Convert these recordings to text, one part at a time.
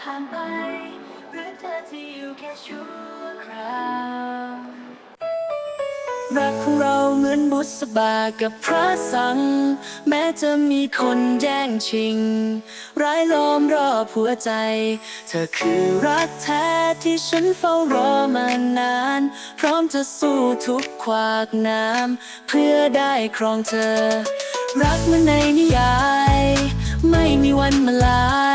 ผ่านไป หรือเธอจะอยู่แค่ชั่วคราวรักของเราเหมือนบุษบากับพระสัง แม้จะมีคนแย่งชิง ร้ายล้อมรอบหัวใจ เธอคือรักแท้ที่ฉันเฝ้ารอมานาน พร้อมจะสู้ทุกขวากน้ำเพื่อได้ครองเธอ รักเหมันในนิยาย ไม่มีวันมาลาย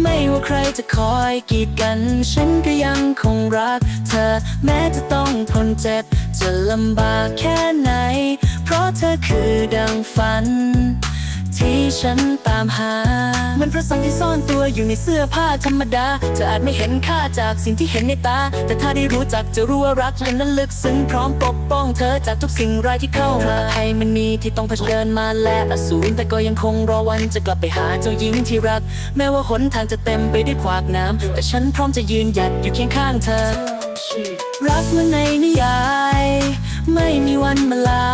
ไม่ว่าใครจะคอยกีดกัน ฉันก็ยังคงรักเธอ แม้จะต้องทนเจ็บ จะลำบากแค่ไหน เพราะเธอคือดังฝัน ที่ฉันตามหาเหมันพระสังที่ซ่อนตัวอยู่ในเสื้อผ้าธรรมดา เธออาจไม่เห็นค่าจากสิ่งที่เห็นในตา แต่ถ้าได้รู้จักจะรู้ว่ารักฉันนั้นลึกซึ้งพร้อมปกป้องเธอจากทุกสิ่งร้ายที่เข้ามาให้มันมีที่ต้องเผชิญมาและอสูรแต่ก็ยังคงรอวันจะกลับไปหาเจ้าหญิงที่รัก แม้ว่าหนทางจะเต็มไปด้วยขวากน้ำแต่ฉันพร้อมจะยืนหยัดอยู่เคียงข้างเธอ รักเหมื่อนในนิยาย ไม่มีวันมาลา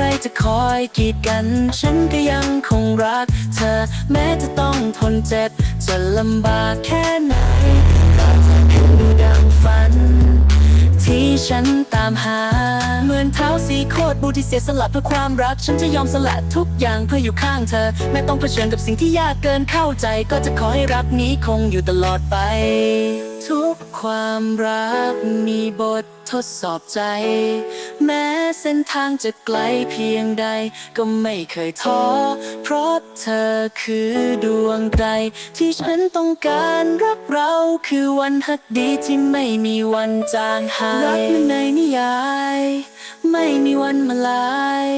รจะคอยกีดกัน ฉันก็ยังคงรักเธอ แม้จะต้องทนเจ็บ จะลำบากแค่ไหนก็จะคือดังฝัน ที่ฉันตามหา เหมือนเท้าสีโคตรบูที่เสียสละเพื่อความรัก ฉันจะยอมสละทุกอย่างเพื่ออยู่ข้างเธอ แม้ต้องเผชิญกับสิ่งที่ยากเกินเข้าใจ ก็จะขอให้รักนี้คงอยู่ตลอดไป ทุกความรักมีบท ทดสอบใจ แม้เส้นทางจะไกลเพียงใด ก็ไม่เคยท้อ เพราะเธอคือดวงใจ ที่ฉันต้องการรักเราคือวันฮักดีที่ไม่มีวันจางหาย รักมันในนิยาย ไม่มีวันมาลาย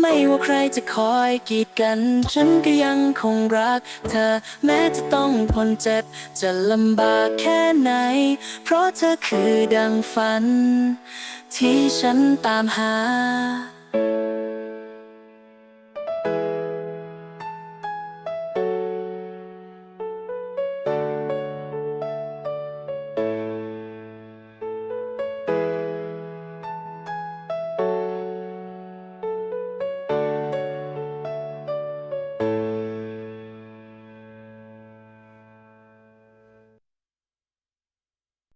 ไม่ว่าใครจะคอยกีดกัน ฉันก็ยังคงรัก เธอแม้จะต้องทนเจ็บ จะลำบากแค่ไหน เพราะเธอคือดังฝัน ที่ฉันตามหา